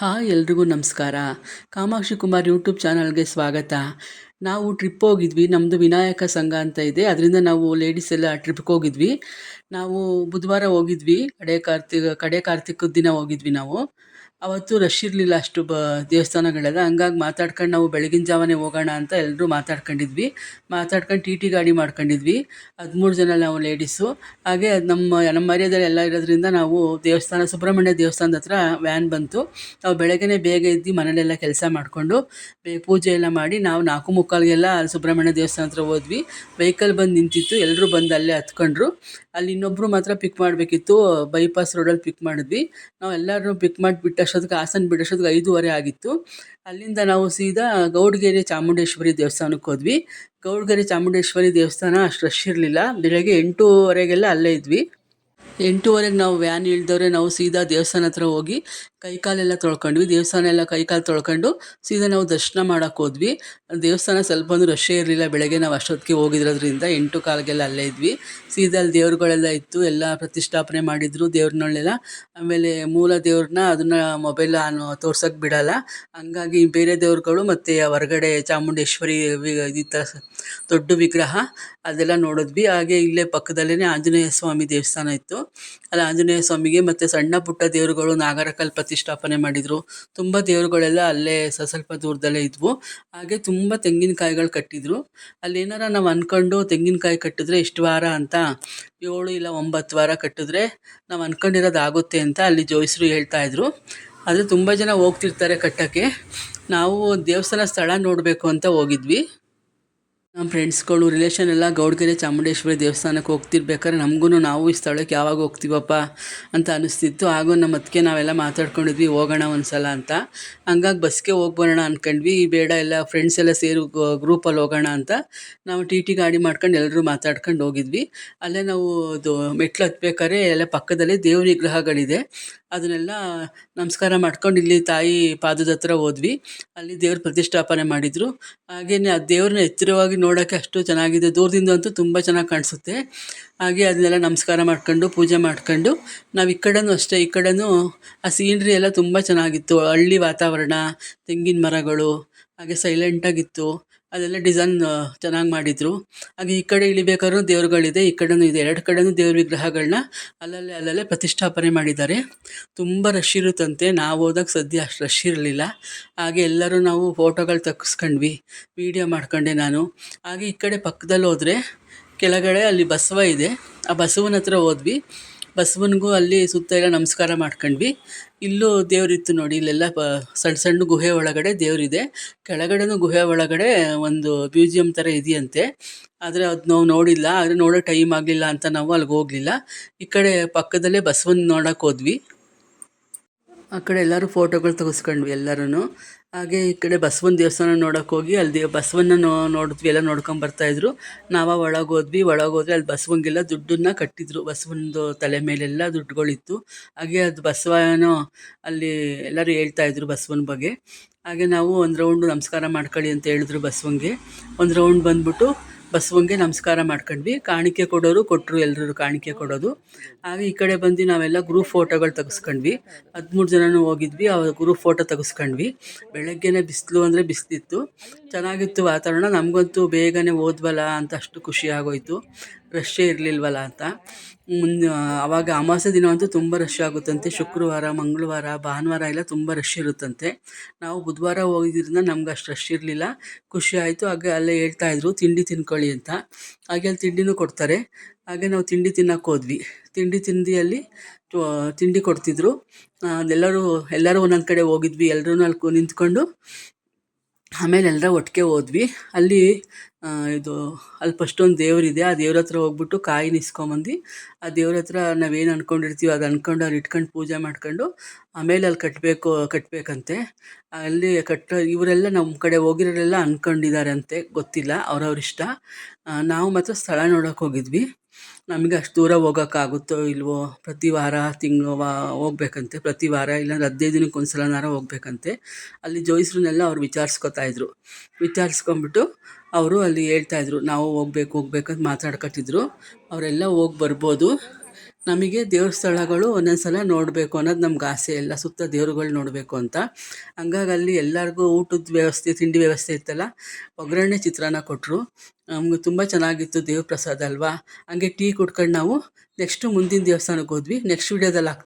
Hi ಎಲ್ರಿಗೂ ನಮಸ್ಕಾರ. Kamakshi Kumar YouTube ಚಾನಲ್ಗೆ ಸ್ವಾಗತ. ನಾವು ಟ್ರಿಪ್ ಹೋಗಿದ್ವಿ. ನಮ್ಮದು ವಿನಾಯಕ ಸಂಘ ಅಂತ ಇದೆ. ಅದರಿಂದ ನಾವು ಲೇಡೀಸ್ ಎಲ್ಲ ಟ್ರಿಪ್ಗೆ ಹೋಗಿದ್ವಿ. ನಾವು ಬುಧವಾರ ಹೋಗಿದ್ವಿ. ಕಡೆ ಕಾರ್ತಿಕ, ಕಡೆ ಕಾರ್ತಿಕದ ದಿನ ಹೋಗಿದ್ವಿ ನಾವು. ಅವತ್ತು ರಶ್ ಇರಲಿಲ್ಲ ಅಷ್ಟು ಬ ದೇವಸ್ಥಾನಗಳೆಲ್ಲ. ಹಂಗಾಗಿ ಮಾತಾಡ್ಕೊಂಡು ನಾವು ಬೆಳಗಿನ ಜಾವನೇ ಹೋಗೋಣ ಅಂತ ಎಲ್ಲರೂ ಮಾತಾಡ್ಕೊಂಡಿದ್ವಿ. ಮಾತಾಡ್ಕೊಂಡು ಟಿ ಟಿ ಗಾಡಿ ಮಾಡ್ಕೊಂಡಿದ್ವಿ. ಹದಿಮೂರು ಜನ ನಾವು ಲೇಡೀಸು. ಹಾಗೆ ನಮ್ಮ ನಮ್ಮ ಮರ್ಯಾದಲ್ಲಿ ಎಲ್ಲ ಇರೋದ್ರಿಂದ ನಾವು ದೇವಸ್ಥಾನ, ಸುಬ್ರಹ್ಮಣ್ಯ ದೇವಸ್ಥಾನದ ಹತ್ರ ವ್ಯಾನ್ ಬಂತು. ನಾವು ಬೆಳಗ್ಗೆ ಬೇಗ ಇದ್ದು ಮನೆಯಲ್ಲೆಲ್ಲ ಕೆಲಸ ಮಾಡಿಕೊಂಡು ಬೇ, ಪೂಜೆ ಎಲ್ಲ ಮಾಡಿ ನಾವು ನಾಲ್ಕು ಮುಕ್ಕಾಲಿಗೆಲ್ಲ ಸುಬ್ರಹ್ಮಣ್ಯ ದೇವಸ್ಥಾನ ಹತ್ರ ಹೋದ್ವಿ. ವೆಹಿಕಲ್ ಬಂದು ನಿಂತಿತ್ತು. ಎಲ್ಲರೂ ಬಂದು ಅಲ್ಲೇ ಹತ್ಕೊಂಡ್ರು. ಅಲ್ಲಿ ಇನ್ನೊಬ್ಬರು ಮಾತ್ರ ಪಿಕ್ ಮಾಡಬೇಕಿತ್ತು. ಬೈಪಾಸ್ ರೋಡಲ್ಲಿ ಪಿಕ್ ಮಾಡಿದ್ವಿ. ನಾವು ಎಲ್ಲರೂ ಪಿಕ್ ಮಾಡಿ ಬಿಟ್ಟಷ್ಟೊತ್ತಿಗೆ ಹಾಸನ ಬಿಡೋಷ್ಟೊತ್ತಿಗೆ ಐದೂವರೆ ಆಗಿತ್ತು. ಅಲ್ಲಿಂದ ನಾವು ಸೀದಾ ಗೌಡಗೆರೆ ಚಾಮುಂಡೇಶ್ವರಿ ದೇವಸ್ಥಾನಕ್ಕೆ ಹೋದ್ವಿ. ಗೌಡಗೆರೆ ಚಾಮುಂಡೇಶ್ವರಿ ದೇವಸ್ಥಾನ ಅಷ್ಟು ರಶ್ ಇರಲಿಲ್ಲ. ಬೆಳಗ್ಗೆ ಎಂಟೂವರೆಗೆಲ್ಲ ಅಲ್ಲೇ ಇದ್ವಿ. ಎಂಟೂವರೆಗೆ ನಾವು ವ್ಯಾನ್ ಇಳಿದವ್ರೆ, ನಾವು ಸೀದಾ ದೇವಸ್ಥಾನ ಹತ್ರ ಹೋಗಿ ಕೈಕಾಲೆಲ್ಲ ತೊಳ್ಕೊಂಡ್ವಿ ದೇವಸ್ಥಾನ ಎಲ್ಲ ಕೈಕಾಲು ತೊಳ್ಕೊಂಡು ಸೀದಾ ನಾವು ದರ್ಶನ ಮಾಡೋಕೆ ಹೋದ್ವಿ. ದೇವಸ್ಥಾನ ಸ್ವಲ್ಪ ಒಂದು ರಶ್ಶೇ ಇರಲಿಲ್ಲ, ಬೆಳಗ್ಗೆ ನಾವು ಅಷ್ಟೊತ್ತಿಗೆ ಹೋಗಿರೋದ್ರಿಂದ ಎಂಟು ಕಾಲಿಗೆಲ್ಲ ಅಲ್ಲೇ ಇದ್ವಿ. ಸೀದಾ ಅಲ್ಲಿ ದೇವ್ರುಗಳೆಲ್ಲ ಇತ್ತು, ಎಲ್ಲ ಪ್ರತಿಷ್ಠಾಪನೆ ಮಾಡಿದ್ರು ದೇವ್ರನ್ನೆಲ್ಲ ಆಮೇಲೆ ಮೂಲ ದೇವ್ರನ್ನ ಅದನ್ನು ಮೊಬೈಲ್ ಆನ್ ತೋರ್ಸೋಕ್ಕೆ ಬಿಡೋಲ್ಲ. ಹಂಗಾಗಿ ಬೇರೆ ದೇವ್ರುಗಳು ಮತ್ತು ಹೊರಗಡೆ ಚಾಮುಂಡೇಶ್ವರಿ ವಿ ಇದಿತ್ತು ದೊಡ್ಡ ವಿಗ್ರಹ ಅದೆಲ್ಲ ನೋಡಿದ್ವಿ. ಹಾಗೆ ಇಲ್ಲೇ ಪಕ್ಕದಲ್ಲೇ ಆಂಜನೇಯ ಸ್ವಾಮಿ ದೇವಸ್ಥಾನ ಇತ್ತು. ಅಲ್ಲಿ ಆಂಜನೇಯ ಸ್ವಾಮಿಗೆ ಮತ್ತು ಸಣ್ಣ ಪುಟ್ಟ ದೇವರುಗಳು ನಾಗರಕಲ್ ಪ್ರತಿಷ್ಠಾಪನೆ ಮಾಡಿದರು. ತುಂಬ ದೇವರುಗಳೆಲ್ಲ ಅಲ್ಲೇ ಸ್ವಲ್ಪ ದೂರದಲ್ಲೇ ಇದ್ವು. ಹಾಗೆ ತುಂಬ ತೆಂಗಿನಕಾಯಿಗಳು ಕಟ್ಟಿದ್ರು. ಅಲ್ಲಿ ಏನಾರ ನಾವು ಅಂದ್ಕೊಂಡು ತೆಂಗಿನಕಾಯಿ ಕಟ್ಟಿದ್ರೆ ಇಷ್ಟು ವಾರ ಅಂತ ಏಳು ಇಲ್ಲ ಒಂಬತ್ತು ವಾರ ಕಟ್ಟಿದ್ರೆ ನಾವು ಅಂದ್ಕೊಂಡಿರೋದು ಆಗುತ್ತೆ ಅಂತ ಅಲ್ಲಿ ಜೋಯಿಸರು ಹೇಳ್ತಾಯಿದ್ರು ಆದರೆ ತುಂಬ ಜನ ಹೋಗ್ತಿರ್ತಾರೆ ಕಟ್ಟೋಕ್ಕೆ. ನಾವು ದೇವಸ್ಥಾನ ಸ್ಥಳ ನೋಡಬೇಕು ಅಂತ ಹೋಗಿದ್ವಿ. ನಮ್ಮ ಫ್ರೆಂಡ್ಸ್ಗಳು ರಿಲೇಷನ್ ಎಲ್ಲ ಗೌಡ್ಗೆರೆ, ಚಾಮುಂಡೇಶ್ವರಿ ದೇವಸ್ಥಾನಕ್ಕೆ ಹೋಗ್ತಿರ್ಬೇಕಾದ್ರೆ ನಮಗೂ ನಾವು ಈ ಸ್ಥಳಕ್ಕೆ ಯಾವಾಗ ಹೋಗ್ತೀವಪ್ಪ ಅಂತ ಅನಿಸ್ತಿತ್ತು. ಹಾಗೂ ನಮ್ಮ ಅದಕ್ಕೆ ನಾವೆಲ್ಲ ಮಾತಾಡ್ಕೊಂಡಿದ್ವಿ, ಹೋಗೋಣ ಒಂದು ಸಲ ಅಂತ. ಹಂಗಾಗಿ ಬಸ್ಗೆ ಹೋಗಿ ಬರೋಣ ಅಂದ್ಕೊಂಡ್ವಿ ಬೇಡ, ಎಲ್ಲ ಫ್ರೆಂಡ್ಸ್ ಎಲ್ಲ ಸೇರಿ ಗ್ರೂಪಲ್ಲಿ ಹೋಗೋಣ ಅಂತ ನಾವು ಟಿ ಟಿ ಗಾಡಿ ಮಾಡ್ಕೊಂಡು ಎಲ್ಲರೂ ಮಾತಾಡ್ಕೊಂಡು ಹೋಗಿದ್ವಿ. ಅಲ್ಲೇ ನಾವು ಅದು ಮೆಟ್ಲು ಹತ್ಬೇಕಾದ್ರೆ ಎಲ್ಲ ಪಕ್ಕದಲ್ಲಿ ದೇವ್ರ ವಿಗ್ರಹಗಳಿದೆ. ಅದನ್ನೆಲ್ಲ ನಮಸ್ಕಾರ ಮಾಡ್ಕೊಂಡು ಇಲ್ಲಿ ತಾಯಿ ಪಾದದ ಹತ್ರ ಹೋದ್ವಿ. ಅಲ್ಲಿ ದೇವ್ರ ಪ್ರತಿಷ್ಠಾಪನೆ ಮಾಡಿದರು. ಹಾಗೆಯೇ ಆ ದೇವ್ರನ್ನ ಎತ್ತರವಾಗಿ ನೋಡೋಕ್ಕೆ ಅಷ್ಟು ಚೆನ್ನಾಗಿದೆ. ದೂರದಿಂದ ಅಂತೂ ತುಂಬ ಚೆನ್ನಾಗಿ ಕಾಣಿಸುತ್ತೆ. ಹಾಗೆ ಅದನ್ನೆಲ್ಲ ನಮಸ್ಕಾರ ಮಾಡ್ಕೊಂಡು, ಪೂಜೆ ಮಾಡ್ಕೊಂಡು, ನಾವು ಈ ಕಡೆಯೂ ಅಷ್ಟೇ, ಈ ಕಡೆಯೂ ಆ ಸೀನ್ರಿ ಎಲ್ಲ ತುಂಬ ಚೆನ್ನಾಗಿತ್ತು. ಹಳ್ಳಿ ವಾತಾವರಣ, ತೆಂಗಿನ ಮರಗಳು, ಹಾಗೆ ಸೈಲೆಂಟಾಗಿತ್ತು ಅದೆಲ್ಲ ಡಿಸೈನ್ ಚೆನ್ನಾಗಿ ಮಾಡಿದರು. ಹಾಗೆ ಈ ಕಡೆ ಇಳಿಬೇಕಾದ್ರೂ ದೇವ್ರುಗಳಿದೆ, ಈ ಕಡೆನೂ ಇದೆ. ಎರಡು ಕಡೆನೂ ದೇವ್ರ ವಿಗ್ರಹಗಳನ್ನ ಅಲ್ಲಲ್ಲೇ ಅಲ್ಲಲ್ಲೇ ಪ್ರತಿಷ್ಠಾಪನೆ ಮಾಡಿದ್ದಾರೆ. ತುಂಬ ರಶ್ ಇರುತ್ತಂತೆ. ನಾವು ಹೋದಾಗ ಸದ್ಯ ಅಷ್ಟು ರಶ್ ಇರಲಿಲ್ಲ. ಹಾಗೆ ಎಲ್ಲರೂ ನಾವು ಫೋಟೋಗಳು ತೆಗೆಸ್ಕೊಂಡ್ವಿ ವೀಡಿಯೋ ಮಾಡ್ಕೊಂಡೆ ನಾನು. ಹಾಗೆ ಈ ಕಡೆ ಪಕ್ಕದಲ್ಲಿ ಹೋದರೆ ಕೆಳಗಡೆ ಅಲ್ಲಿ ಬಸವ ಇದೆ. ಆ ಬಸವನ ಹತ್ರ ಹೋದ್ವಿ. ಬಸವನಿಗೂ ಅಲ್ಲಿ ಸುತ್ತ ಎಲ್ಲ ನಮಸ್ಕಾರ ಮಾಡ್ಕೊಂಡ್ವಿ. ಇಲ್ಲೂ ದೇವರಿತ್ತು ನೋಡಿ, ಇಲ್ಲೆಲ್ಲ ಪ ಸಣ್ಣ ಸಣ್ಣ ಗುಹೆ ಒಳಗಡೆ ದೇವರಿದೆ. ಕೆಳಗಡೆನೂ ಗುಹೆ ಒಳಗಡೆ ಒಂದು ಮ್ಯೂಸಿಯಂ ಥರ ಇದೆಯಂತೆ. ಆದರೆ ಅದು ನಾವು ನೋಡಿಲ್ಲ, ಆದರೆ ನೋಡೋ ಟೈಮ್ ಆಗಲಿಲ್ಲ ಅಂತ ನಾವು ಅಲ್ಲಿಗೆ ಹೋಗಲಿಲ್ಲ. ಈ ಕಡೆ ಪಕ್ಕದಲ್ಲೇ ಬಸವನ ನೋಡೋಕೆ ಹೋದ್ವಿ. ಆ ಕಡೆ ಎಲ್ಲರೂ ಫೋಟೋಗಳು ತೆಗೆಸ್ಕೊಂಡ್ವಿ ಎಲ್ಲರೂ ಹಾಗೆ ಈ ಕಡೆ ಬಸವನ ದೇವಸ್ಥಾನ ನೋಡೋಕೆ ಹೋಗಿ, ಅಲ್ಲಿ ಬಸವನ ನೋಡಿದ್ವಿ, ಎಲ್ಲ ನೋಡ್ಕೊಂಬರ್ತಾಯಿದ್ರು ನಾವು ಒಳಗೆ ಹೋದ್ವಿ, ಒಳಗೆ ಹೋದ್ರೆ ಅಲ್ಲಿ ಬಸವಂಗೆಲ್ಲ ದುಡ್ಡನ್ನ ಕಟ್ಟಿದ್ರು. ಬಸವನದು ತಲೆ ಮೇಲೆಲ್ಲ ದುಡ್ಡುಗಳಿತ್ತು. ಹಾಗೆ ಅದು ಬಸವನೋ ಅಲ್ಲಿ ಎಲ್ಲರೂ ಹೇಳ್ತಾಯಿದ್ರು ಬಸವನ ಬಗ್ಗೆ. ಹಾಗೆ ನಾವು ಒಂದು ರೌಂಡು ನಮಸ್ಕಾರ ಮಾಡ್ಕೊಳ್ಳಿ ಅಂತ ಹೇಳಿದ್ರು ಬಸವಂಗೆ. ಒಂದು ರೌಂಡ್ ಬಂದ್ಬಿಟ್ಟು ಬಸವನಿಗೆ ನಮಸ್ಕಾರ ಮಾಡ್ಕೊಂಡ್ವಿ. ಕಾಣಿಕೆ ಕೊಡೋರು ಕೊಟ್ಟರು ಎಲ್ಲರೂ ಕಾಣಿಕೆ ಕೊಡೋದು. ಹಾಗೆ ಈ ಕಡೆ ಬಂದು ನಾವೆಲ್ಲ ಗ್ರೂಪ್ ಫೋಟೋಗಳು ತೆಗೆಸ್ಕೊಂಡ್ವಿ. ಹದಿಮೂರು ಜನನೂ ಹೋಗಿದ್ವಿ ಅವ್ರ ಗ್ರೂಪ್ ಫೋಟೋ ತೆಗೆಸ್ಕೊಂಡ್ವಿ. ಬೆಳಗ್ಗೆನೇ ಬಿಸಿಲು ಅಂದರೆ ಬಿಸಿಲಿತ್ತು. ಚೆನ್ನಾಗಿತ್ತು ವಾತಾವರಣ. ನಮಗಂತೂ ಬೇಗನೆ ಹೋದ್ವಲ್ಲ ಅಂತ ಅಷ್ಟು ಖುಷಿ ಆಗೋಯ್ತು. ರಶ್ಶೇ ಇರಲಿಲ್ವಲ್ಲ ಅಂತ. ಮುಂದೆ ಆವಾಗ ಅಮಾವಾಸ್ಯೆ ದಿನ ಅಂತೂ ತುಂಬ ರಶ್ ಆಗುತ್ತಂತೆ. ಶುಕ್ರವಾರ, ಮಂಗಳವಾರ, ಭಾನುವಾರ ಎಲ್ಲ ತುಂಬ ರಶ್ ಇರುತ್ತಂತೆ. ನಾವು ಬುಧವಾರ ಹೋಗಿದ್ದರಿಂದ ನಮ್ಗೆ ಅಷ್ಟು ರಶ್ ಇರಲಿಲ್ಲ. ಖುಷಿ ಆಯಿತು. ಹಾಗೆ ಅಲ್ಲೇ ಹೇಳ್ತಾಯಿದ್ರು ತಿಂಡಿ ತಿನ್ಕೊಳ್ಳಿ ಅಂತ. ಹಾಗೆ ಅಲ್ಲಿ ತಿಂಡಿನೂ ಕೊಡ್ತಾರೆ. ಹಾಗೆ ನಾವು ತಿಂಡಿ ತಿನ್ನೋಕೆ ಹೋದ್ವಿ. ತಿಂಡಿ ತಿಂಡಿಯಲ್ಲಿ ತಿಂಡಿ ಕೊಡ್ತಿದ್ರು. ಎಲ್ಲರೂ ಎಲ್ಲರೂ ಒಂದೊಂದು ಕಡೆ ಹೋಗಿದ್ವಿ. ಎಲ್ಲರೂ ಅಲ್ಲಿ ನಿಂತ್ಕೊಂಡು. ಆಮೇಲೆ ಎಲ್ಲರ ಒಟ್ಟಿಗೆ ಹೋದ್ವಿ. ಅಲ್ಲಿ ಇದು ಅಲ್ಲಿ ಫಸ್ಟ್ ಒಂದು ದೇವರಿದೆ. ಆ ದೇವ್ರ ಹತ್ರ ಹೋಗ್ಬಿಟ್ಟು ಕಾಯಿನ ಇಸ್ಕೊಂಬಂದು ಆ ದೇವ್ರ ಹತ್ರ ನಾವೇನು ಅಂದ್ಕೊಂಡಿರ್ತೀವಿ ಅದು ಅಂದ್ಕೊಂಡು ಅವ್ರು ಇಟ್ಕೊಂಡು ಪೂಜೆ ಮಾಡ್ಕೊಂಡು ಆಮೇಲೆ ಅಲ್ಲಿ ಕಟ್ಟಬೇಕು ಕಟ್ಟಬೇಕಂತೆ ಅಲ್ಲಿ ಕಟ್ಟ ಇವರೆಲ್ಲ ನಮ್ಮ ಕಡೆ ಹೋಗಿರೋರೆಲ್ಲ ಅಂದ್ಕೊಂಡಿದ್ದಾರೆ ಅಂತೆ ಗೊತ್ತಿಲ್ಲ, ಅವ್ರವ್ರ ಇಷ್ಟ. ನಾವು ಮಾತ್ರ ಸ್ಥಳ ನೋಡೋಕೆ ಹೋಗಿದ್ವಿ. ನಮಗೆ ಅಷ್ಟು ದೂರ ಹೋಗೋಕ್ಕಾಗುತ್ತೋ ಇಲ್ಲವೋ ಪ್ರತಿ ವಾರ ತಿಂಗಳು ವಾ, ಹೋಗ್ಬೇಕಂತೆ, ಪ್ರತಿ ವಾರ ಇಲ್ಲಾಂದ್ರೆ ಹದಿನೈದು ದಿನಕ್ಕೆ ಒಂದು ಸಲನಾರ ಹೋಗ್ಬೇಕಂತೆ. ಅಲ್ಲಿ ಜೋಯಿಸ್ರನ್ನೆಲ್ಲ ಅವ್ರು ವಿಚಾರಿಸ್ಕೊತಾಯಿದ್ರು ವಿಚಾರಿಸ್ಕೊಂಬಿಟ್ಟು ಅವರು ಅಲ್ಲಿ ಹೇಳ್ತಾಯಿದ್ರು ನಾವು ಹೋಗ್ಬೇಕು, ಹೋಗ್ಬೇಕಂತ ಮಾತಾಡ್ಕೊತಿದ್ರು ಅವರೆಲ್ಲ ಹೋಗಿ ಬರ್ಬೋದು. ನಮಗೆ ದೇವ್ರ ಸ್ಥಳಗಳು ನೋಡಬೇಕು ಅನ್ನೋದು ನಮ್ಗೆ ಆಸೆ ಎಲ್ಲ ಸುತ್ತ ದೇವ್ರುಗಳು ನೋಡಬೇಕು ಅಂತ. ಹಂಗಾಗಿ ಅಲ್ಲಿ ಎಲ್ಲರಿಗೂ ಊಟದ ವ್ಯವಸ್ಥೆ, ತಿಂಡಿ ವ್ಯವಸ್ಥೆ ಇತ್ತಲ್ಲ, ಒಗ್ಗರಣೆ ಚಿತ್ರಾನ್ನ ಕೊಟ್ಟರು ನಮ್ಗೆ ತುಂಬ ಚೆನ್ನಾಗಿತ್ತು ದೇವ್ರ ಪ್ರಸಾದ ಅಲ್ವಾ? ಹಂಗೆ ಟೀ ಕುಡ್ಕೊಂಡು ನಾವು ನೆಕ್ಸ್ಟು ಮುಂದಿನ ದೇವಸ್ಥಾನಕ್ಕೆ ಹೋದ್ವಿ. ನೆಕ್ಸ್ಟ್ ವೀಡಿಯೋದಲ್ಲಿ ಹಾಕ್